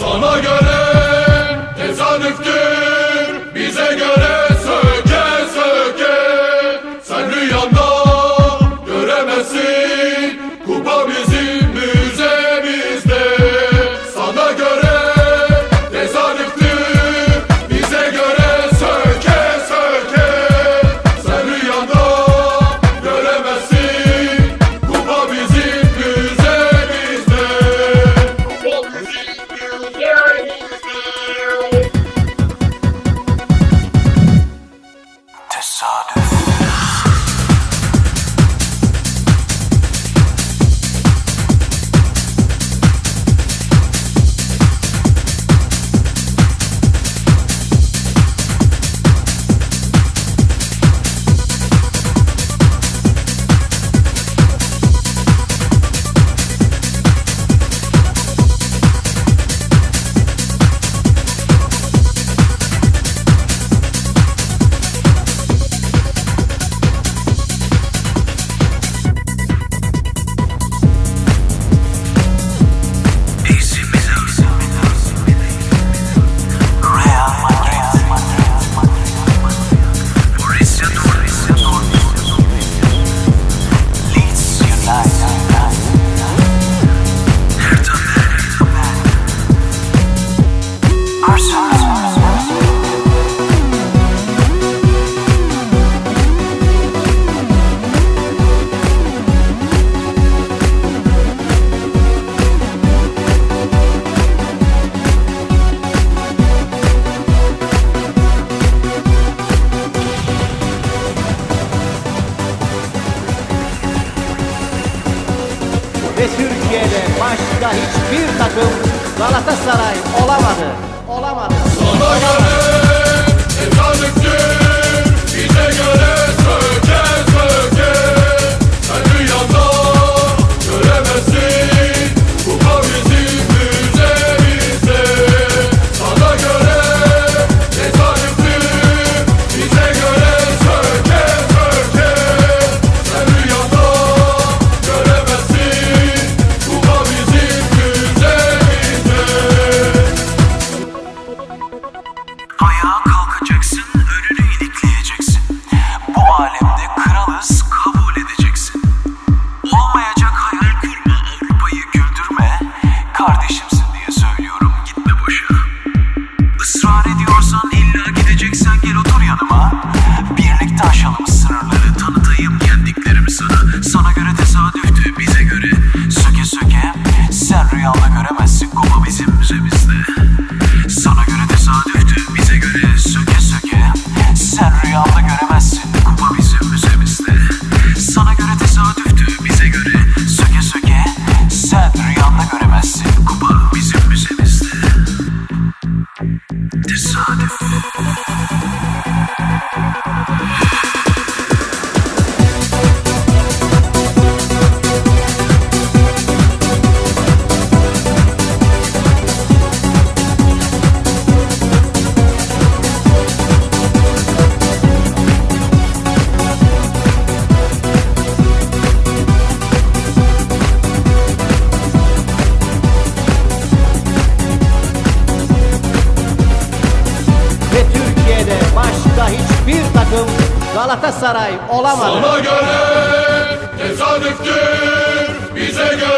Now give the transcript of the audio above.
Sana göre önce başka hiçbir takım Galatasaray olamadı. Olamadı. Sona göre, Tesadüf. maçta hiçbir takım Galatasaray olamadı. Sana göre tesadüftür bize göre